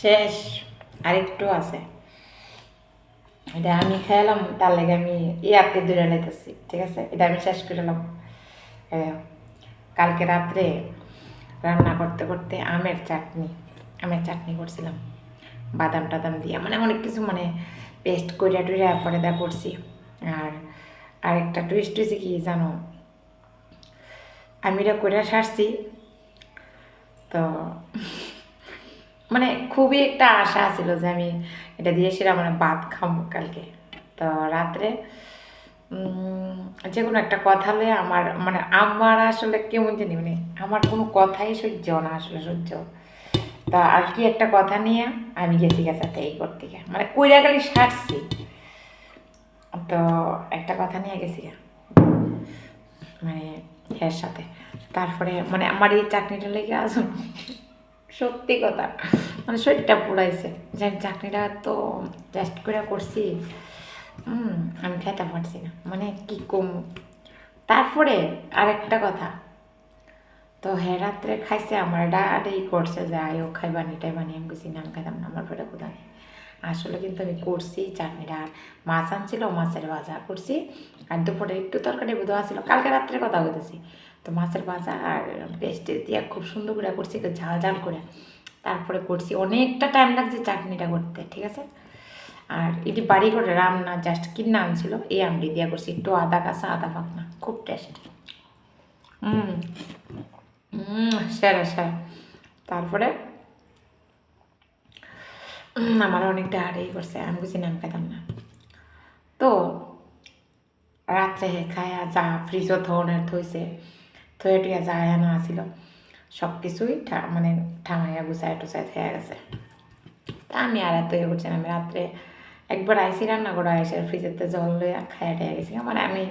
শেষ, আরেকটু আছে। এটা আমি খেলাম তার লাগে আমি ইয়াতে দূরে লাইতেছি ঠিক আছে? এটা আমি শেষ করে এলাম কালকে রাত্রে রান্না করতে করতে আমের চাটনি আমের চাটনি করছিলাম। বাদাম টাদাম দিয়ে মানে অনেক কিছু মানে পেস্ট করিয়া টুরিয়া পরে দা করছি। আর আরেকটা টুইস্ট হয়েছে কি জানো? আমি এটা করে সারছি। তো মানে খুবই একটা আশা ছিল যে আমি এটা দিয়ে সেটা মানে ভাত খাব কালকে। তো রাত্রে যে কোনো একটা কথা লয়ে আমার মানে আমার আসলে কেমন জানি মানে আমার কোনো কথাই সহ্য না আসলে সহ্য। তা আর কি একটা কথা নিয়ে আমি গেছি গেছে এই করতে গিয়ে মানে কইরা গালি সারছি। তো একটা কথা নিয়ে গেছি। মানে এর সাথে। তারপরে মানে আমার এই চাকরিটা লেগে আস সত্যি কথা। মানে শরীরটা পুড়াইছে। যে আমি চাকরিটা তো টেস্ট করে করছি। হুম আমি খেতে পারছি না। মানে কি কম? তারপরে আরেকটা কথা। তো হ্যাঁ রাত্রে খাইছে আমার ডাডেই করছে যে আয়ও খাইবানি টাইবানি আমি কিছু নাম খাইতাম না, আমার পেটে কোথায় আসলে কিন্তু আমি করছি চাটনিটা। আর মাছ আনছিল, মাছের ভাজা করছি। আর দুপুরে একটু তরকারি বোধ আসছিল কালকে রাত্রে কথা বলতেছি। তো মাছের ভাজা আর পেস্ট দিয়ে খুব সুন্দর করে করছি, একটু ঝাল ঝাল করে। তারপরে করছি, অনেকটা টাইম লাগছে চাটনিটা করতে, ঠিক আছে? আর এটি বাড়ি করে রান্না জাস্ট কিনা আনছিল, এই আমটি দিয়ে করছি। একটু আদা কাঁচা, আদা পাকনা, খুব টেস্ট হুম হুম সেরা সেরা। তারপরে আমার অনেকটা আড়াই করছে, আমি কিছু নাম পেতাম না। তো রাত্রে খায়া যা ফ্রিজও ধরনের থইছে থয়ে টুয়ে যা আনা আসিল সব কিছুই মানে ঠামাইয়া গুছায় টুসায় হয়ে গেছে। তা আমি আর এত ইয়ে করছি না, আমি রাত্রে একবার আইসি রান্না করা এসে ফ্রিজেতে জল লইয়া খাইয়া টাইয়া গেছি। মানে আমি,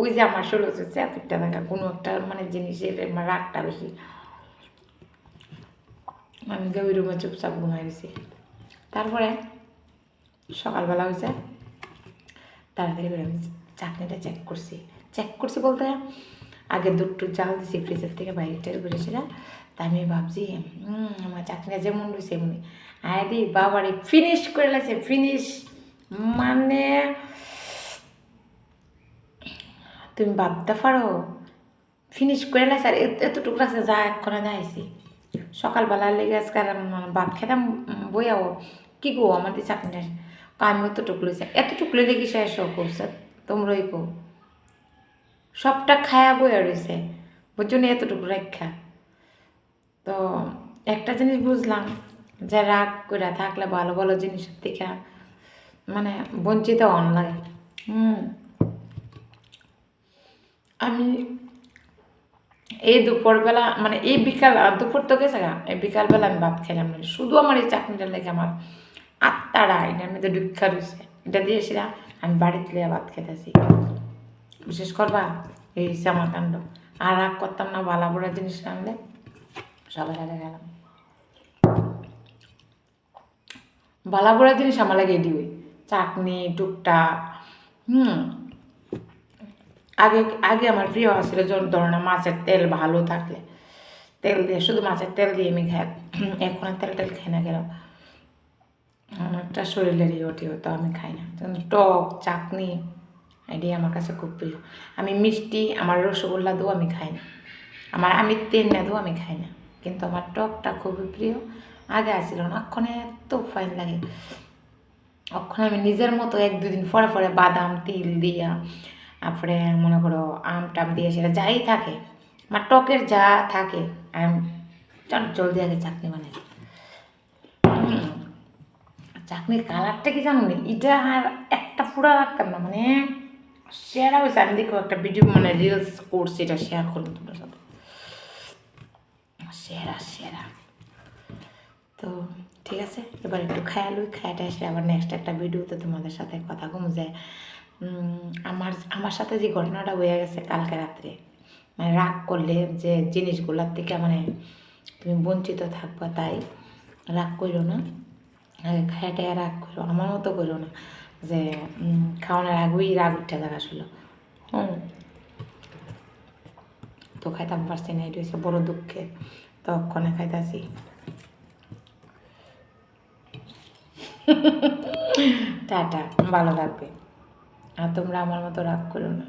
ওই যে আমার শুরু হচ্ছে এতটা থাকা কোনো একটা মানে জিনিসের আমার রাগটা বেশি। আমি যে ওই রুমে চুপচাপ ঘুমাই গেছি। তারপরে সকালবেলা হয়েছে তাড়াতাড়ি করে আমি চাটনিটা চেক করছি। চেক করছি বলতে আগে দুটো জাল দিছি ফ্রিজের থেকে বাইরে টের করেছিলাম তা আমি ভাবছি "হুম, আমার চাটনিটা যেমন রয়েছে এমনি। আরে বাবারে ফিনিশ করে লাগছে ফিনিশ মানে তুমি ভাবতে পারো? ফিনিশ করে লাগছে আর এত- এতটুকু লাগছে যা এক এক্ষণে যাইছি সকালবেলা লেগে আজকে আর ভাত খেতাম বইয়াও। কি গো, আমার দিয়ে চাটনিটা আমি এতটুকু লইছে। এতটুকু লইলে কি শেষ হোক করছে তোমরাই কো সবটা খায়া বইয়া রয়েছে বুঝছ না, এতটুকু রেখা তো একটা জিনিস বুঝলাম, যে রাগ করে থাকলে ভালো ভালো জিনিসের থেকে মানে বঞ্চিত অনলাইন হুম। আমি এই দুপুরবেলা মানে এই বিকাল দুপুর তো গেছে গা, এই বিকালবেলা আমি ভাত খেলাম না। শুধু আমার এই চাটনিটা লেগে আমার আত্মারা এটার মধ্যে দুঃখা রয়েছে। এটা দিয়েছিলাম আমি বাড়িতে লিয়ে ভাত খেতেছি। বিশেষ করবা, এই হচ্ছে আমার কাণ্ড। আর রাগ করতাম না, বালা বড়া জিনিস রাখলে সবাই আগে গেলাম। বালা বড়া জিনিস আমার লাগে ওই চাটনি, টুকটাক, হুম আগে আগে আমার প্রিয় আছিল যখন ধরো না মাছের তেল ভালো থাকলে। তেল দিয়ে, শুধু মাছের তেল দিয়ে আমি খাই। এখন তেল টেল খাই না কেন? অনেকটা শরীরের ইয়েটি হতো আমি খাই না। টক, চাটনি এটাই আমার কাছে খুব প্রিয়। আমি মিষ্টি, আমার রসগোল্লা দু আমি খাই না। আমার আমি তেল না দু আমি খাই না। কিন্তু আমার টকটা খুবই প্রিয়। আগে আসছিল না অক্ষণে এত ফাইন লাগে। অক্ষণ আমি নিজের মতো এক দুদিন পরে পরে বাদাম, তিল দিয়া তারপরে মনে করো আম টাম দিয়ে সেটা যাই থাকে আমার টকের যা থাকে, আমি চট জলদি আগে চাটনি বানাই হুম। চাটনির কালারটা কি জানো? এটা আর একটা পুরা রাখতাম না মানে শেয়ার হয়েছে আমি দেখো একটা ভিডিও মানে রিলস করছি, এটা শেয়ার করলাম তোমার সাথে সেরা সেরা তো ঠিক আছে, এবার একটু খেয়ালুই, খায়াটা এসে আবার নেক্সট একটা ভিডিওতে তোমাদের সাথে কথা কম যায় আমার আমার সাথে যে ঘটনাটা হয়ে গেছে কালকে রাত্রে মানে রাগ করলে যে জিনিসগুলোর থেকে মানে তুমি বঞ্চিত থাকবা তাই রাগ করো না খায়াটা রাগ করো আমার মতো করো না যে খাওয়ানোর আগেই রাগ উঠে থাকা আসলো। হুম। তো খাইতাম পারছি না, এটা হচ্ছে বড় দুঃখের তখনে খাইতাছি। টাটা, ভালো থাকবে। আর তোমরা আমার মতো রাগ করো না।